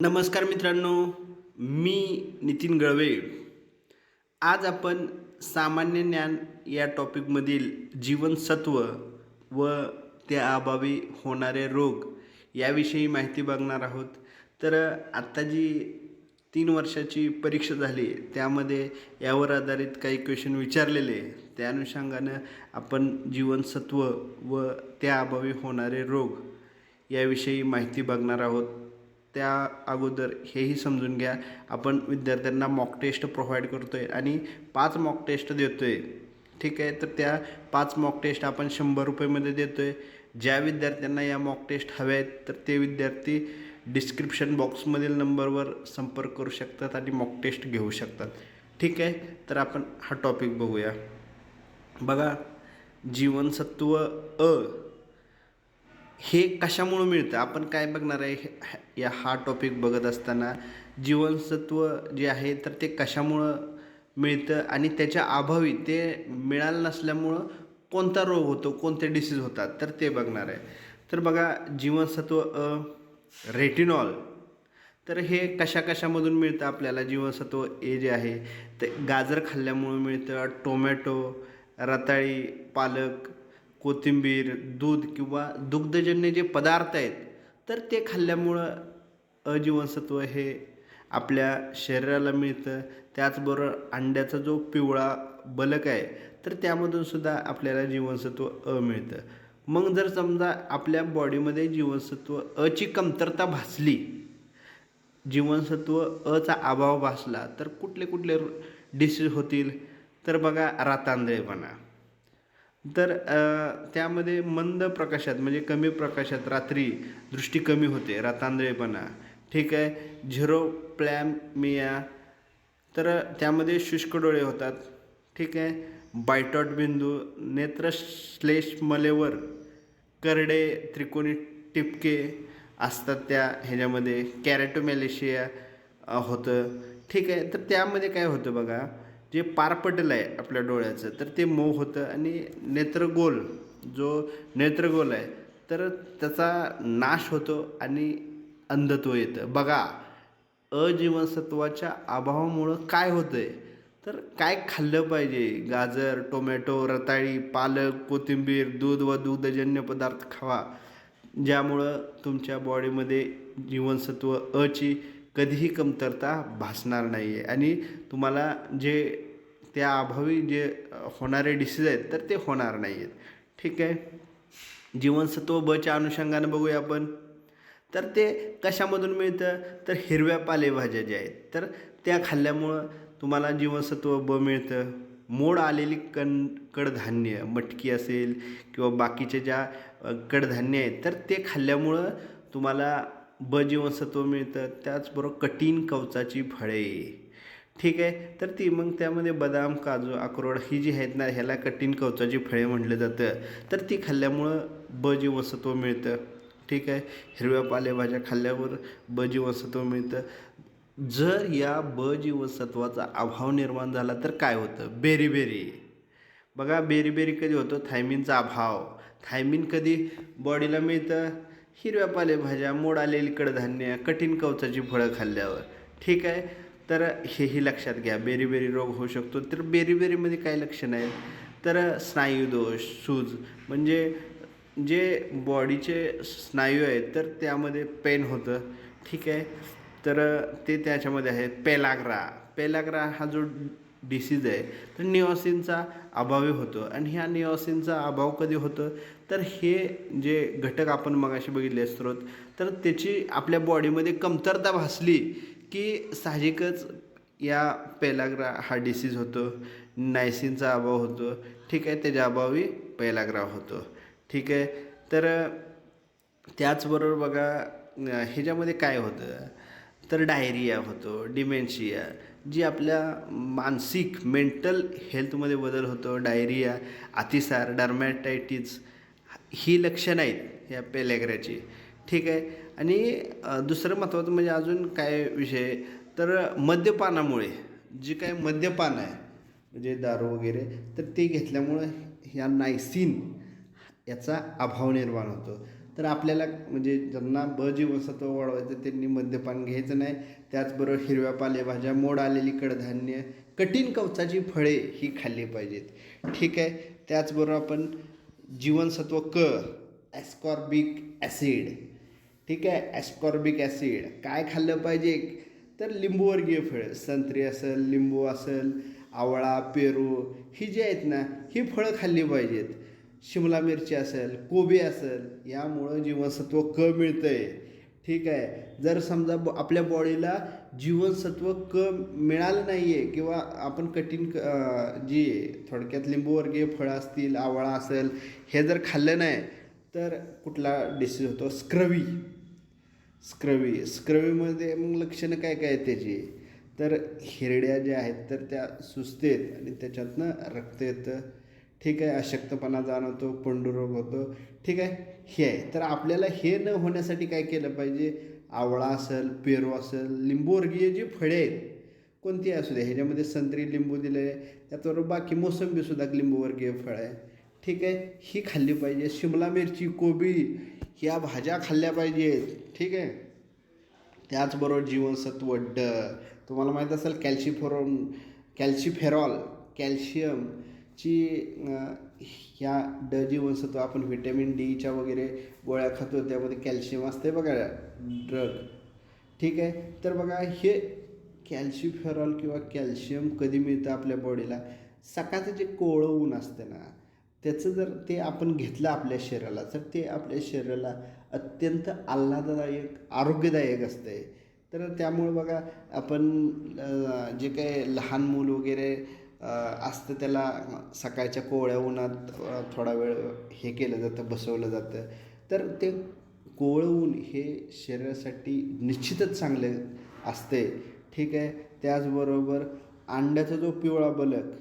नमस्कार मित्रांनो मी नितीन गळवे. आज आपण सामान्य ज्ञान या टॉपिकमधील जीवनसत्व व त्या अभावी होणारे रोग याविषयी माहिती बघणार आहोत. तर आत्ता जी तीन वर्षाची परीक्षा झाली त्यामध्ये यावर आधारित काही क्वेश्चन विचारलेले. त्या अनुषंगानं आपण जीवनसत्व व त्या अभावी होणारे रोग याविषयी माहिती बघणार आहोत. त्या अगोदर हेही समजून घ्या. आपण विद्यार्थ्यांना मॉक टेस्ट प्रोव्हाइड करतो आहे आणि पाच मॉक टेस्ट देतो आहे ठीक आहे? तर त्या पाच मॉक टेस्ट आपण शंभर रुपयेमध्ये देतो आहे ज्या विद्यार्थ्यांना या मॉक टेस्ट हव्या आहेत तर ते विद्यार्थी डिस्क्रिप्शन बॉक्समधील नंबरवर संपर्क करू शकतात आणि मॉक टेस्ट घेऊ शकतात. ठीक आहे? तर आपण हा टॉपिक बघूया. बघा जीवनसत्व अ हे कशामुळं मिळतं? आपण काय बघणार आहे? हे- या हा टॉपिक बघत असताना जीवनसत्व जे आहे तर ते कशामुळं मिळतं? आणि त्याच्या अभावी ते मिळालं नसल्यामुळं कोणता रोग होतो? कोणते डिसीज होतात? तर ते बघणार आहे. तर बघा जीवनसत्व अ रेटिनॉल तर हे कशा कशामधून मिळतं आपल्याला? जीवनसत्व ए जे आहे ते गाजर खाल्ल्यामुळं मिळतं. टोमॅटो रताळी पालक कोथिंबीर दूध किंवा दुग्धजन्य जे पदार्थ आहेत तर ते खाल्ल्यामुळं अजीवनसत्व हे आपल्या शरीराला मिळतं. त्याचबरोबर अंड्याचा जो पिवळा बलक आहे तर त्यामधून सुद्धा आपल्याला जीवनसत्व अ मिळतं. मग जर समजा आपल्या बॉडीमध्ये जीवनसत्व अची कमतरता भासली जीवनसत्व अचा अभाव भासला तर कुठले कुठले डिसीज होतील? तर बघा रातांदळेपणा. तर त्यामध्ये मंद प्रकाशात म्हणजे कमी प्रकाशात रात्री दृष्टी कमी होते रातांधळेपणा ठीक आहे? झिरो प्लॅमिया तर त्यामध्ये शुष्क डोळे होतात. ठीक आहे? बायटॉट बिंदू नेत्रश्लेष मलेवर करडे त्रिकोणी टिपके असतात त्या ह्याच्यामध्ये. कॅरेटोमॅलेशिया होतं. ठीक आहे? तर त्यामध्ये काय होतं बघा? जे पारपटल आहे आपल्या डोळ्याचं तर ते मऊ होतं आणि नेत्रगोल जो नेत्रगोल आहे तर त्याचा नाश होतो आणि अंधत्व येतं. बघा अजीवनसत्वाच्या अभावामुळं काय होतं आहे तर काय खाल्लं पाहिजे? गाजर टोमॅटो रताळी पालक कोथिंबीर दूध व दुग्धजन्य पदार्थ खावा ज्यामुळं तुमच्या बॉडीमध्ये जीवनसत्व अची कधीही कमतरता भासणार नाही आहे आणि तुम्हाला जे त्या अभावी जे होणारे डिसीज आहेत तर ते होणार नाही आहेत ठीक आहे? जीवनसत्व बच्या अनुषंगानं बघूया आपण. तर ते कशामधून मिळतं? तर हिरव्या पालेभाज्या ज्या आहेत तर त्या खाल्ल्यामुळं तुम्हाला जीवनसत्व ब मिळतं. मोड आलेली कण कडधान्य मटकी असेल किंवा बाकीच्या ज्या कडधान्य आहेत तर ते खाल्ल्यामुळं तुम्हाला ब जीवनसत्व मिळतं त्याचबरोबर कठीण कवचाची फळे. ठीक आहे? तर ती मग त्यामध्ये बदाम काजू अक्रोड ही जी आहेत ना ह्याला कठीण कवचाची फळे म्हटलं जातं. तर ती खाल्ल्यामुळं ब जीवनसत्व मिळतं. ठीक आहे? हिरव्या पालेभाज्या खाल्ल्यावर ब जीवनसत्व मिळतं. जर या ब जीवनसत्वाचा अभाव निर्माण झाला तर काय होतं? बेरी बेरी बघा बेरीबेरी कधी होतो? थायमिनचा अभाव. थायमिन कधी बॉडीला मिळतं? हिरव्या पालेभाज्या मोड आलेली कडधान्य कठीण कवचाची फळं खाल्ल्यावर. ठीक आहे? तर हेही लक्षात घ्या. बेरीबेरी रोग होऊ शकतो. तर बेरीबेरीमध्ये काय लक्षणं आहेत तर स्नायूदोष सूज. म्हणजे जे बॉडीचे स्नायू आहेत तर त्यामध्ये पेन होतं. ठीक आहे? तर ते त्याच्यामध्ये आहे पेलाग्रा. पेलाग्रा हा जो डिसीज आहे तर निओसिनचा अभावी होतो. आणि ह्या निओसिनचा अभाव कधी होतं? तर हे जे घटक आपण मगाशी बघितले स्रोत तर त्याची आपल्या बॉडीमध्ये कमतरता भासली की साहजिकच या पेलाग्रा हा डिसीज होतो नायसिनचा अभाव होतो ठीक आहे त्याच्या अभावी पेलाग्रा होतो ठीक आहे. तर त्याचबरोबर बघा ह्याच्यामध्ये काय होतं? तर डायरिया होतो डिमेन्शिया जी आपल्या मानसिक मेंटल हेल्थमध्ये बदल होतो डायरिया अतिसार डर्मॅटायटिस ही लक्षणं आहेत या पेलॅग्राची. ठीक आहे? आणि दुसरं महत्त्वाचं म्हणजे अजून काय विषय? तर मद्यपानामुळे जी काय मद्यपान आहे म्हणजे दारू वगैरे तर ते घेतल्यामुळं ह्या नायसिन याचा अभाव निर्माण होतो. तर आपल्याला म्हणजे ज्यांना ब जीवनसत्व वाढवायचं त्यांनी मद्यपान घ्यायचं नाही. त्याचबरोबर हिरव्या पालेभाज्या मोड आलेली कडधान्य कठीण कवचाची फळे ही खाल्ली पाहिजेत. ठीक आहे? त्याचबरोबर आपण जीवनसत्व क ॲस्कॉर्बिक ॲसिड ठीक आहे? ॲस्कॉर्बिक ॲसिड काय खाल्लं पाहिजे? तर लिंबूवर्गीय फळं. संत्री असेल लिंबू असेल आवळा पेरू ही जी आहेत ना ही फळं खाल्ली पाहिजेत. शिमला मिरची असेल कोबी असेल यामुळं जीवनसत्व क मिळतं आहे ठीक आहे. जर समजा ब आपल्या बॉडीला जीवनसत्व क मिळालं नाही आहे किंवा आपण कठीण क जी थोडक्यात लिंबूवर्गीय फळं असतील आवळा असेल हे जर खाल्लं नाही तर कुठला डिसीज होतो? स्क्रवी. स्क्रवी. स्क्रवीमध्ये मग लक्षणं काय काय आहेत त्याची? तर हिरड्या ज्या आहेत तर त्या सुचतेत आणि त्याच्यातनं रक्त येतं. ठीक आहे अशक्तपणा जाणवतो पंडुरोग होतो. ठीक आहे हे आहे. तर आपल्याला हे न होण्यासाठी काय केलं पाहिजे? आवळा असेल पेरू असेल लिंबूवर्गीय जी फळे आहेत कोणती असू दे ह्याच्यामध्ये संत्री लिंबू दिले त्याचबरोबर बाकी मोसंबीसुद्धा लिंबूवर्गीय फळ आहे. ठीक आहे ही खाल्ली पाहिजे. शिमला मिरची कोबी ह्या भाज्या खाल्ल्या पाहिजेत. ठीक आहे. त्याचबरोबर जीवनसत्व ड तुम्हाला माहीत असेल कॅल्शिफोरम कॅल्शिफेरॉल कॅल्शियम ची ह्या ड जीवनसत्व आपण व्हिटॅमिन डीच्या वगैरे गोळ्या खातो त्यामध्ये कॅल्शियम असते बघा ड्रग. ठीक आहे? तर बघा हे कॅल्शिफेरॉल किंवा कॅल्शियम कधी मिळतं आपल्या बॉडीला? सकाळचं जे कोवळं ऊन असतं ना त्याचं जर ते आपण घेतलं आपल्या शरीराला तर ते आपल्या शरीराला अत्यंत आल्हाददायक आरोग्यदायक असते तर त्यामुळं बघा आपण जे काही लहान मूल वगैरे असतं त्याला सकाळच्या कोवळ्या उन्हात थोडा वेळ हे केलं जातं बसवलं जातं. तर ते कोवळं ऊन हे शरीरासाठी निश्चितच चांगले असते. ठीक आहे? त्याचबरोबर अंड्याचा जो पिवळा बलक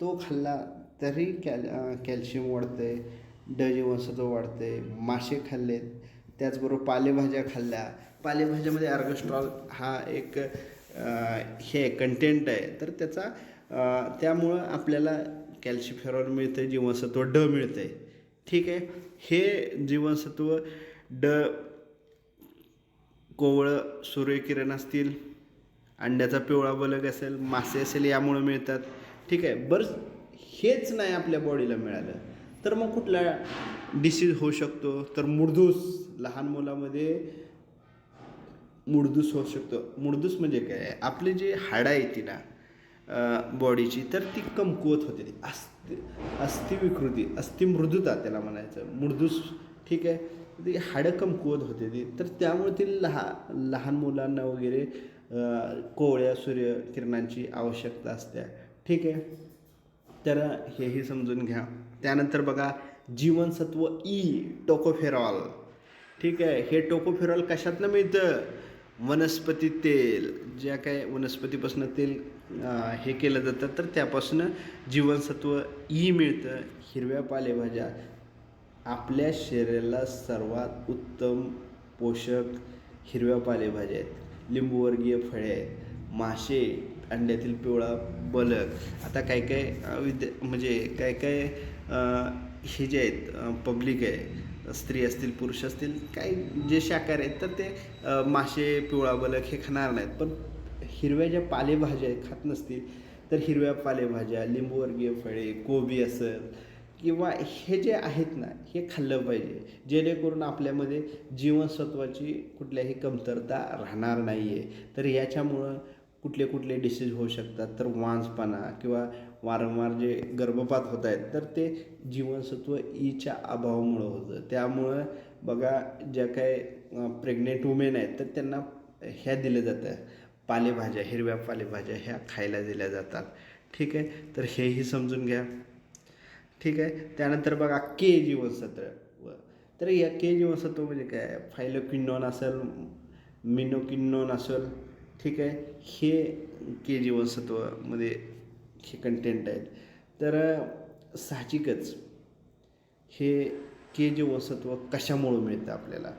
तो खाल्ला तरी कॅल कॅल्शियम वाढते ड जीवनसत्व वाढते मासे खाल्ले त्याचबरोबर पालेभाज्या खाल्ल्या. पालेभाज्यामध्ये अर्गस्ट्रॉल हा एक हे कंटेंट आहे. तर त्याचा त्यामुळं आपल्याला कॅल्शिफेरॉल मिळतं आहे जीवनसत्व ड मिळतं आहे ठीक आहे? हे जीवनसत्व ड कोवळं सूर्यकिरण असतील अंड्याचा पिवळा बलक असेल मासे असेल यामुळं मिळतात. ठीक आहे? बरं हेच नाही आपल्या बॉडीला मिळालं. तर मग कुठला डिसीज होऊ शकतो? तर मुडदूस लहान मुलामध्ये मुडदूस होऊ शकतो. मुडदूस म्हणजे काय? आपली जी हाडं आहे तिला ना बॉडीची तर ती कमकुवत होते. ती अस्ति अस्थिविकृती अस्थिमृदुता त्याला म्हणायचं. मृदूस ठीक आहे? ती हाडं कमकुवत होते ती. तर त्यामुळे ती लहा लहान मुलांना वगैरे कोवळ्या सूर्यकिरणांची आवश्यकता असते. ठीक आहे? तर हेही समजून घ्या. त्यानंतर बघा जीवनसत्व ई टोकोफेरॉल. ठीक आहे? हे टोकोफेरॉल कशातनं मिळतं? वनस्पती तेल ज्या काय वनस्पतीपासून तेल हे केलं जातं तर त्यापासून जीवनसत्व ई मिळतं. हिरव्या पालेभाज्या आपल्या शरीराला सर्वात उत्तम पोषक हिरव्या पालेभाज्या आहेत. लिंबूवर्गीय फळे आहेत मासे अंड्यातील पिवळा बलक. आता काय काय विद्या म्हणजे काय काय हे जे आहेत पब्लिक आहे स्त्री असतील पुरुष असतील काही जे शाकाहारी आहेत तर ते मासे पिवळा बलक हे खाणार नाहीत. पण हिरव्या ज्या पालेभाज्या आहेत खात नसतील तर हिरव्या पालेभाज्या लिंबूवर्गीय फळे कोबी असेल किंवा हे जे आहेत ना हे खाल्लं पाहिजे. जेणेकरून आपल्यामध्ये जीवनसत्वाची कुठल्याही कमतरता राहणार नाही आहे तर याच्यामुळं कुठले कुठले डिसीज होऊ शकतात. तर वांजपणा किंवा वारंवार जे गर्भपात होत आहेत तर ते जीवनसत्व e ईच्या अभावामुळं होतं. त्यामुळं बघा ज्या काय प्रेग्नेंट वुमेन आहेत तर त्यांना ह्या दिल्या जातं पालेभाज्या हिरव्या पालेभाज्या ह्या खायला दिल्या जातात. ठीक आहे? तर हेही समजून घ्या. ठीक आहे? त्यानंतर बघा के जीवनसत्व. तर या के जीवनसत्व म्हणजे काय? फायलोकिनॉन असेल मिनोकिनॉन असेल ठीक आहे? हे के जीवनसत्वमध्ये हे कंटेंट आहेत. तर साहजिकच हे के जीवनसत्व कशामुळं मिळतं आपल्याला?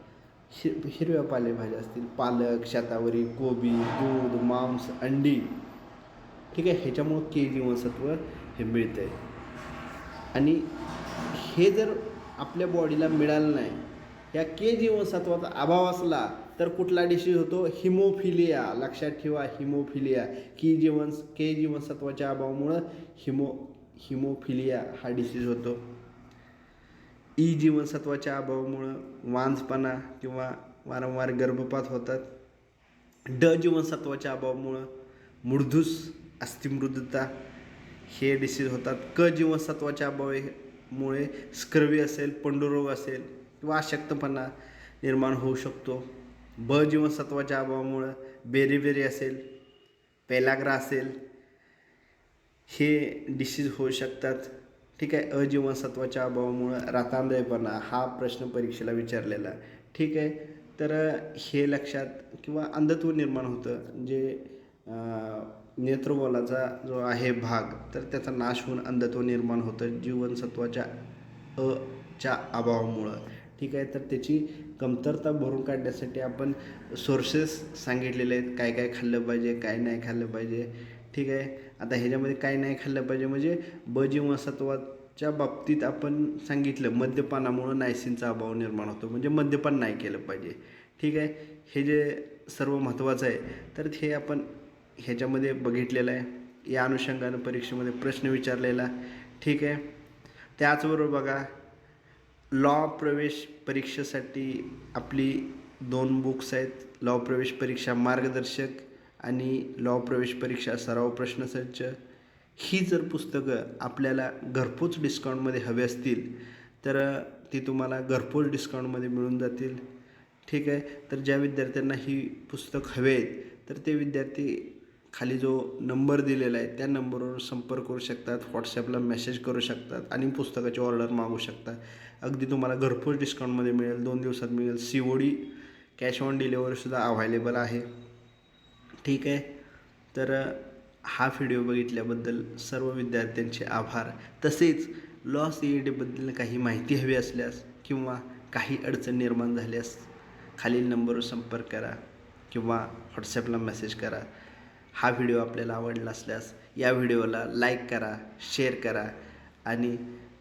हि हिरव्या पालेभाज्या असतील पालक शतावरी कोबी दूध मांस अंडी ठीक आहे ह्याच्यामुळं के जीवनसत्व हे मिळतं आहे आणि हे जर आपल्या बॉडीला मिळालं नाही या के जीवनसत्वाचा अभाव असला तर कुठला डिसीज होतो? हिमोफिलिया लक्षात ठेवा हिमोफिलिया की जीवन के जीवनसत्वाच्या अभावामुळं हिमो हिमोफिलिया हा डिसीज होतो. ई जीवनसत्वाच्या अभावामुळं वांजपणा किंवा वारंवार गर्भपात होतात. ड जीवनसत्वाच्या अभावामुळं मृदूस अस्थिमृदता हे डिसीज होतात. क जीवनसत्वाच्या अभावामुळे स्क्रवी असेल पंडुरोग असेल किंवा अशक्तपणा निर्माण होऊ शकतो. ब जीवनसत्वाच्या अभावामुळं बेरीबेरी असेल पेलाग्रा असेल हे डिसीज होऊ शकतात. ठीक आहे अजीवनसत्वाच्या अभावामुळं रातांधळेपणा हा प्रश्न परीक्षेला विचारलेला. ठीक आहे तर हे लक्षात किंवा अंधत्व निर्माण होतं जे नेत्रबोलाचा जो आहे भाग तर त्याचा नाश होऊन अंधत्व निर्माण होतं जीवनसत्वाच्या अ च्या अभावामुळं. ठीक आहे तर त्याची कमतरता भरून काढण्यासाठी आपण सोर्सेस सांगितलेले आहेत. काय काय खाल्लं पाहिजे काय नाही खाल्लं पाहिजे. ठीक आहे आता ह्याच्यामध्ये काय नाही खाल्लं पाहिजे म्हणजे ब जीवनसत्वाच्या बाबतीत आपण सांगितलं मद्यपानामुळं नायसिनचा अभाव निर्माण होतो. म्हणजे मद्यपान नाही केलं पाहिजे. ठीक आहे हे जे सर्व महत्त्वाचं आहे तर हे आपण ह्याच्यामध्ये बघितलेलं आहे. या अनुषंगानं परीक्षेमध्ये प्रश्न विचारलेला. ठीक आहे त्याचबरोबर बघा लॉ प्रवेश परीक्षेसाठी आपली दोन बुक्स आहेत. लॉ प्रवेश परीक्षा मार्गदर्शक आणि लॉ प्रवेश परीक्षा सराव प्रश्नसंच ही जर पुस्तकं आपल्याला घरपोच डिस्काउंटमध्ये हवे असतील तर ती तुम्हाला घरपोच डिस्काउंटमध्ये मिळून जातील. ठीक आहे? तर ज्या विद्यार्थ्यांना ही पुस्तक हवे आहेत तर ते विद्यार्थी खाली जो नंबर दिलेला आहे त्या नंबरवर संपर्क करू शकतात व्हॉट्सॲपला मेसेज करू शकतात आणि पुस्तकाची ऑर्डर मागू शकतात. अगदी तुम्हाला घरपोच डिस्काउंटमध्ये मिळेल दोन दिवसात मिळेल. C O D cash on डिलेवरीसुद्धा available आहे. ठीक आहे? तर हा व्हिडिओ बघितल्याबद्दल सर्व विद्यार्थ्यांचे आभार. तसेच लॉस ई डीबद्दल काही माहिती हवी असल्यास किंवा काही अडचण निर्माण झाल्यास खालील नंबरवर संपर्क करा किंवा व्हॉट्सॲपला मेसेज करा. हा व्हिडिओ आपल्याला आवडला असल्यास या व्हिडिओला लाईक करा शेअर करा आणि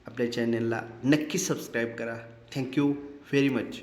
आपल्या चॅनलला नक्की सबस्क्राईब करा. Thank you very much